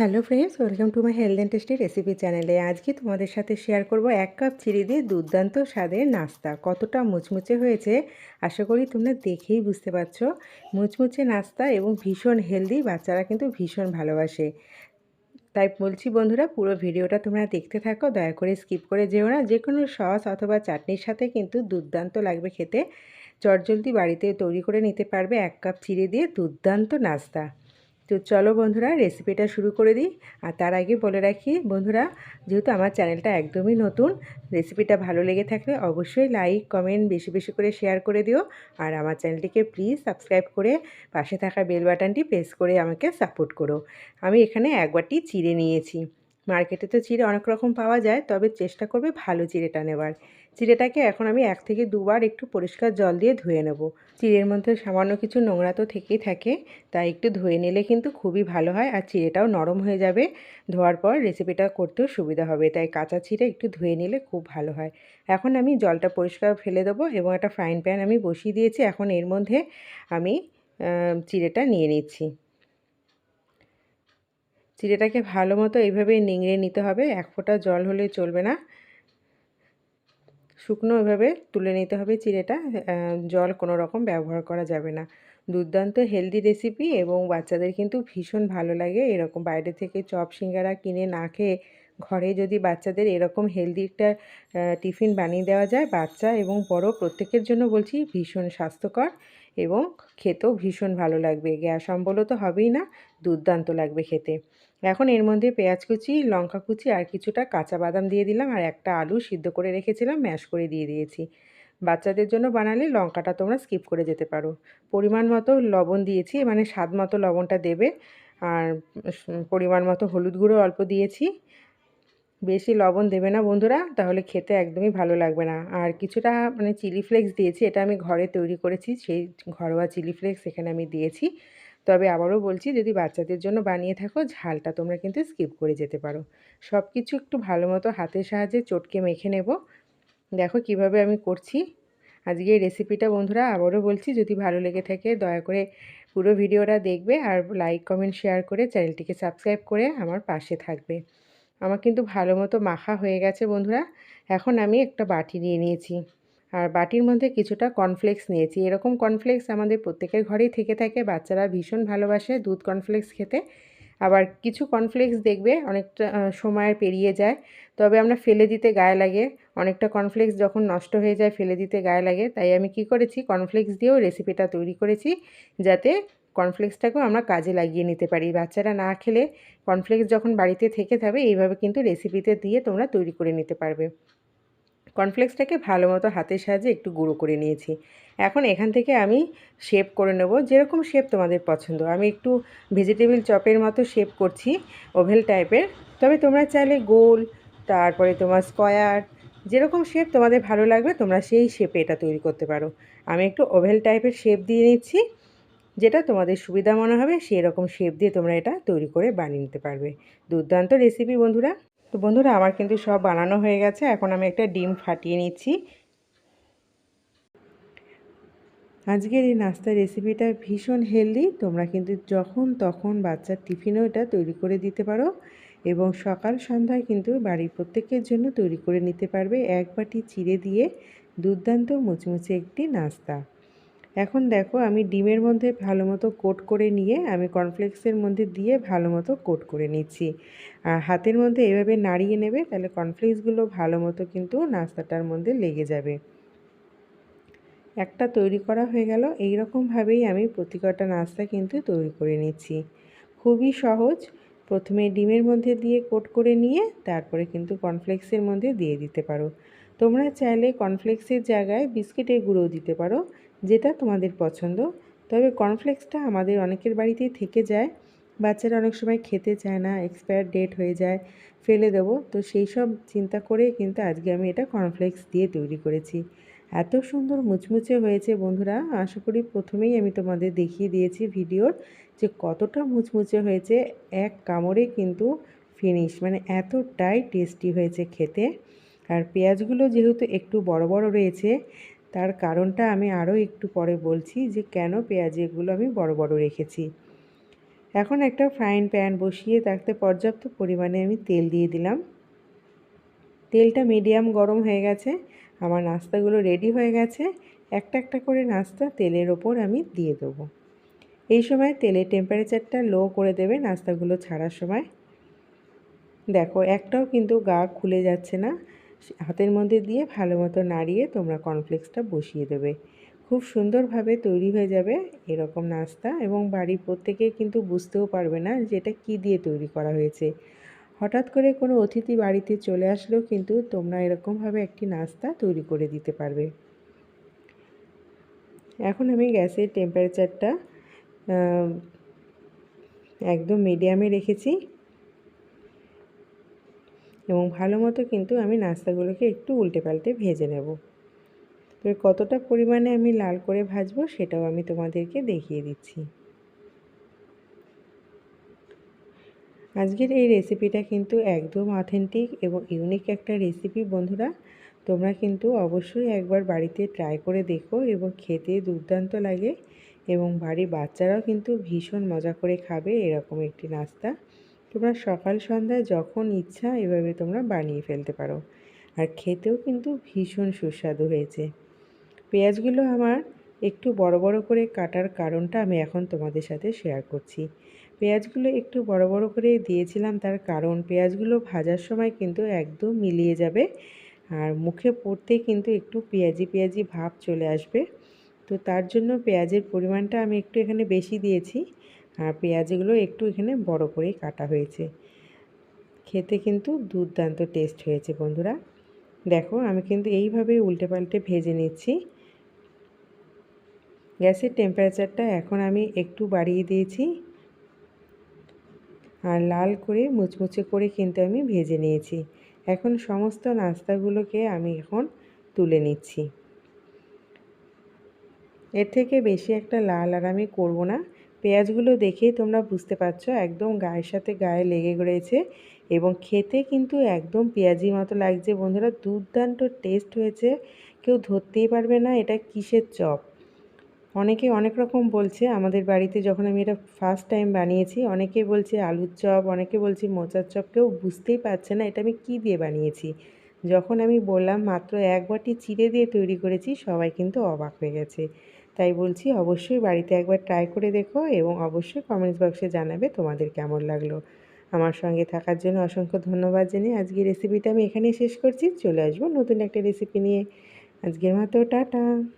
Hello friends, welcome to my health and tasty recipe চ্যানেলে। আজকে তোমাদের সাথে শেয়ার করব এক কাপ চিড়ি দিয়ে দুর্দান্ত স্বাদের নাস্তা। কতটা মুচমুচে হয়েছে আশা করি তোমরা দেখেই বুঝতে পারছ। মুচমুচে নাস্তা এবং ভীষণ হেলদি, বাচ্চারা কিন্তু ভীষণ ভালোবাসে। তাই বলছি বন্ধুরা, পুরো ভিডিওটা তোমরা দেখতে থাকো, দয়া করে স্কিপ করে যেও না। যে কোনো সস অথবা চাটনির সাথে কিন্তু দুর্দান্ত লাগবে খেতে। চটজলদি বাড়িতে তৈরি করে নিতে পারবে এক কাপ চিড়ে দিয়ে দুর্দান্ত নাস্তা। তো চলো বন্ধুরা রেসিপিটা শুরু করে দিই। আর তার আগে বলে রাখি, বন্ধুরা, যেহেতু আমার চ্যানেলটা একদমই নতুন রেসিপিটা ভালো লেগে থাকলে অবশ্যই লাইক কমেন্ট বেশি বেশি করে শেয়ার করে দিও। আর আমার চ্যানেলটিকে প্লিজ সাবস্ক্রাইব করে পাশে থাকা বেল বাটনটি প্রেস করে আমাকে সাপোর্ট করো। আমি এখানে একবারটি চিড়ে নিয়েছি। মার্কেটে তো চিড়ে অনেক রকম পাওয়া যায়, তবে চেষ্টা করবে ভালো চিড়েটা নেবার চিড়েটাকে এখন আমি এক থেকে দুবার একটু পরিষ্কার জল দিয়ে ধুয়ে নেব। চিড়ের মধ্যে সামান্য কিছু নোংরা তো থেকেই থাকে, তাই একটু ধুয়ে নিলে কিন্তু খুবই ভালো হয় আর চিড়েটাও নরম হয়ে যাবে। ধোয়ার পর রেসিপিটা করতেও সুবিধা হবে, তাই কাঁচা চিড়ে একটু ধুয়ে নিলে খুব ভালো হয়। এখন আমি জলটা পরিষ্কার ফেলে দেবো এবং একটা ফ্রাইং প্যান আমি বসিয়ে দিয়েছি, এখন এর মধ্যে আমি চিড়েটা নিয়ে নিচ্ছি। চিড়েটাকে ভালো মতো এইভাবে নিংড়ে নিতে হবে, এক ফোঁটা জল হলে চলবে না। শুকনো এভাবে তুলে নিতে হবে চিড়েটা জল কোনো রকম ব্যবহার করা যাবে না। দুর্দান্ত হেলদি রেসিপি এবং বাচ্চাদের কিন্তু ভীষণ ভালো লাগে এরকম বাইরে থেকে চপ সিঙ্গারা কিনে না খেয়ে ঘরে যদি বাচ্চাদের এরকম হেলদি একটা টিফিন বানিয়ে দেওয়া যায়, বাচ্চা এবং বড় প্রত্যেকের জন্য বলছি ভীষণ স্বাস্থ্যকর। এবং খেতেও ভীষণ ভালো লাগবে। গ্যাস অম্বল তো হবেই না, দুর্দান্ত লাগবে খেতে। এখন এর মধ্যে পেঁয়াজ কুচি, লঙ্কা কুচি আর কিছুটা কাঁচা বাদাম দিয়ে দিলাম আর একটা আলু সিদ্ধ করে রেখেছিলাম, ম্যাশ করে দিয়ে দিয়েছি। বাচ্চাদের জন্য বানালে লঙ্কাটা তোমরা স্কিপ করে যেতে পারো। পরিমাণ মতো লবণ দিয়েছি মানে স্বাদ মতো লবণটা দেবে। আর পরিমাণ মতো হলুদ গুঁড়ো অল্প দিয়েছি। বেশি লবণ দেবে না বন্ধুরা, তাহলে খেতে একদমই ভালো লাগবে না। আর কিছুটা মানে চিলি ফ্লেক্স দিয়েছি, এটা আমি ঘরে তৈরি করেছি, সেই ঘরোয়া চিলি ফ্লেক্স এখানে আমি দিয়েছি। তবে আবারও বলছি, যদি বাচ্চাদের জন্য বানিয়ে থাকো, ঝালটা তোমরা কিন্তু স্কিপ করে যেতে পারো। সব কিছু একটু ভালো মতো হাতের সাহায্যে চটকে মেখে নেব। দেখো কীভাবে আমি করছি। আজকে রেসিপিটা বন্ধুরা, আবারও বলছি, যদি ভালো লেগে থাকে, দয়া করে পুরো ভিডিওটা দেখবে আর লাইক কমেন্ট শেয়ার করে চ্যানেলটিকে সাবস্ক্রাইব করে আমার পাশে থাকবে। আমার কিন্তু ভালো মতো মাখা হয়ে গেছে বন্ধুরা। এখন আমি একটা বাটি নিয়ে নিয়েছি। আর বাটির মধ্যে কিছুটা কর্নফ্লেক্স নিয়েছি। এরকম কর্নফ্লেক্স আমাদের প্রত্যেকের ঘরেই থেকে থাকে। বাচ্চারা ভীষণ ভালোবাসে দুধ কর্নফ্লেক্স খেতে। আবার কিছু কর্নফ্লেক্স দেখবে অনেকটা সময়ের পেরিয়ে যায়। তবে আমরা ফেলে দিতে গায়ে লাগে। অনেকটা কর্নফ্লেক্স যখন নষ্ট হয়ে যায়, ফেলে দিতে গায়ে লাগে। তাই আমি কি করেছি? কর্নফ্লেক্স দিয়েও রেসিপিটা তৈরি করেছি। যাতে কর্নফ্লেক্সটাকেও আমরা কাজে লাগিয়ে নিতে পারি। বাচ্চারা না খেলে কর্নফ্লেক্স যখন বাড়িতে থেকে যাবে, এইভাবে কিন্তু রেসিপিতে দিয়ে তোমরা তৈরি করে নিতে পারবে। কর্নফ্লেক্সটাকে ভালো মতো হাতের সাহায্যে একটু গুঁড়ো করে নিয়েছি। এখন এখান থেকে আমি শেপ করে নেব, যেরকম শেপ তোমাদের পছন্দ। আমি একটু ভেজিটেবিল চপের মতো শেপ করছি, ওভেল টাইপের। তবে তোমরা চাইলে গোল, তারপরে তোমার স্কোয়ার, যেরকম শেপ তোমাদের ভালো লাগবে, তোমরা সেই শেপে এটা তৈরি করতে পারো। আমি একটু ওভেল টাইপের শেপ দিয়ে নিচ্ছি। যেটা তোমাদের সুবিধা মনে হবে, সেই রকম শেপ দিয়ে তোমরা এটা তৈরি করে বানিয়ে নিতে পারবে। দুর্দান্ত রেসিপি বন্ধুরা। তো বন্ধুরা, আমার কিন্তু সব বানানো হয়ে গেছে। এখন আমি একটা ডিম ফাটিয়ে নিচ্ছি। আজকের এই নাস্তার রেসিপিটা ভীষণ হেলদি তোমরা কিন্তু যখন তখন বাচ্চার টিফিনেও এটা তৈরি করে দিতে পারো এবং সকাল সন্ধ্যায় কিন্তু বাড়ির প্রত্যেকের জন্য তৈরি করে নিতে পারবে। এক বাটি চিড়ে দিয়ে দুর্দান্ত মুচমুচে একটি নাস্তা। এখন দেখো আমি ডিমের মধ্যে ভালো মতো কোট করে নিয়ে আমি কর্নফ্লেক্সের মধ্যে দিয়ে ভালো মতো কোট করে নিচ্ছি। আর হাতের মধ্যে এভাবে নাড়িয়ে নেবে তাহলে কর্নফ্লেক্সগুলো ভালো মতো কিন্তু নাস্তাটার মধ্যে লেগে যাবে। একটা তৈরি করা হয়ে গেল এই রকমভাবেই আমি প্রতি কটা নাস্তা কিন্তু তৈরি করে নিচ্ছি। খুবই সহজ, প্রথমে ডিমের মধ্যে দিয়ে কোট করে নিয়ে তারপরে কিন্তু কর্নফ্লেক্সের মধ্যে দিয়ে দিতে পারো। তোমরা চাইলে কর্নফ্লেক্সের জায়গায় বিস্কিটের গুঁড়ো দিতে পারো যেটা তোমাদের পছন্দ। তবে কর্নফ্লেক্সটা আমাদের অনেকের বাড়িতেই থেকে যায়। বাচ্চারা অনেক সময় খেতে চায় না এক্সপায়ার ডেট হয়ে যায়, ফেলে দেবো। তো সেই সব চিন্তা করে কিন্তু আজকে আমি এটা কর্নফ্লেক্স দিয়ে তৈরি করেছি। এত সুন্দর মুচমুচে হয়েছে বন্ধুরা। আশা করি প্রথমেই আমি তোমাদের দেখিয়ে দিয়েছি ভিডিওর যে কতটা মুচমুচে হয়েছে। এক কামড়ে কিন্তু ফিনিশ মানে এতটাই টেস্টি হয়েছে খেতে। আর পেঁয়াজগুলো যেহেতু একটু বড় বড় রয়েছে তার কারণটা আমি আরও একটু পরে বলছি যে কেন পেঁয়াজ এগুলো আমি বড় বড় রেখেছি। এখন একটা ফ্রাইং প্যান বসিয়ে তাতে পর্যাপ্ত পরিমাণে আমি তেল দিয়ে দিলাম। তেলটা মিডিয়াম গরম হয়ে গেছে, আমার নাস্তাগুলো রেডি হয়ে গেছে, একটা একটা করে নাস্তা তেলের ওপর আমি দিয়ে দেবো। এই সময় তেলের টেম্পারেচারটা লো করে দেবে নাস্তাগুলো ছাড়ার সময়। দেখো একটাও কিন্তু গা খুলে যাচ্ছে না হাতের মধ্যে দিয়ে ভালো মতো নাড়িয়ে তোমরা কর্নফ্লেক্সটা বসিয়ে দেবে। খুব সুন্দরভাবে তৈরি হয়ে যাবে এরকম নাস্তা এবং বাড়ির প্রত্যেকে কিন্তু বুঝতেও পারবে না যে এটা কী দিয়ে তৈরি করা হয়েছে। হঠাৎ করে কোনো অতিথি বাড়িতে চলে আসলেও কিন্তু তোমরা এরকমভাবে একটি নাস্তা তৈরি করে দিতে পারবে। এখন আমি গ্যাসের টেম্পারেচারটা একদম মিডিয়ামে রেখেছি। এবং ভালো মতো কিন্তু আমি নাস্তাগুলোকে একটু উল্টে পাল্টে ভেজে নেব। তবে কতটা পরিমাণে আমি লাল করে ভাজবো সেটাও আমি তোমাদেরকে দেখিয়ে দিচ্ছি। আজকের এই রেসিপিটা কিন্তু একদম অথেন্টিক এবং ইউনিক একটা রেসিপি বন্ধুরা। তোমরা কিন্তু অবশ্যই একবার বাড়িতে ট্রাই করে দেখো এবং খেতে দুর্দান্ত লাগে এবং বাড়ির বাচ্চারাও কিন্তু ভীষণ মজা করে খাবে এরকম একটি নাস্তা। তোমরা সকাল সন্ধ্যায় যখন ইচ্ছা এভাবে তোমরা বানিয়ে ফেলতে পারো। আর খেতেও কিন্তু ভীষণ সুস্বাদু হয়েছে। পেঁয়াজগুলো আমার একটু বড় বড় করে কাটার কারণটা আমি এখন তোমাদের সাথে শেয়ার করছি। পেঁয়াজগুলো একটু বড় বড় করে দিয়েছিলাম তার কারণ পেঁয়াজগুলো ভাজার সময় কিন্তু একদম মিলিয়ে যাবে। আর মুখে পড়তে কিন্তু একটু পেঁয়াজি পেঁয়াজি ভাব চলে আসবে। তো তার জন্য পেঁয়াজের পরিমাণটা আমি একটু এখানে বেশি দিয়েছি। আর পেঁয়াজগুলো একটু এখানে বড় করেই কাটা হয়েছে। খেতে কিন্তু দুর্দান্ত টেস্ট হয়েছে বন্ধুরা। দেখো, আমি কিন্তু এইভাবেই উল্টে পাল্টে ভেজে নিচ্ছি। গ্যাসের টেম্পারেচারটা এখন আমি একটু বাড়িয়ে দিয়েছি। আর লাল করে, মুচমুচে করে কিন্তু আমি ভেজে নিয়েছি। এখন সমস্ত নাস্তাগুলোকে আমি এখন তুলে নিচ্ছি। এর থেকে বেশি একটা লাল আর আমি করব না। পেঁয়াজগুলো দেখেই তোমরা বুঝতে পারছ একদম গায়ের সাথে গায়ে লেগে রয়েছে এবং খেতে কিন্তু একদম পেঁয়াজি মতো লাগছে। বন্ধুরা, দুর্দান্ত টেস্ট হয়েছে। কেউ ধরতেই পারবে না এটা কিসের চপ। অনেকে অনেক রকম বলছে, আমাদের বাড়িতে যখন আমি এটা ফার্স্ট টাইম বানিয়েছি, অনেকে বলছে আলুর চপ, অনেকে বলছে মোচার চপ, কেউ বুঝতেই পারছে না এটা আমি কি দিয়ে বানিয়েছি। যখন আমি বললাম, মাত্র এক বাটি চিড়ে দিয়ে তৈরি করেছি সবাই কিন্তু অবাক হয়ে গেছে। তাই বলছি, অবশ্যই বাড়িতে একবার ট্রাই করে দেখো এবং অবশ্যই কমেন্টস বক্সে জানাবে তোমাদের কেমন লাগল। আমার সঙ্গে থাকার জন্য অসংখ্য ধন্যবাদ জেনে আজকে রেসিপিটা আমি এখানেই শেষ করছি। চলে আসব নতুন একটা রেসিপি নিয়ে। আজকের মতো, টাটা!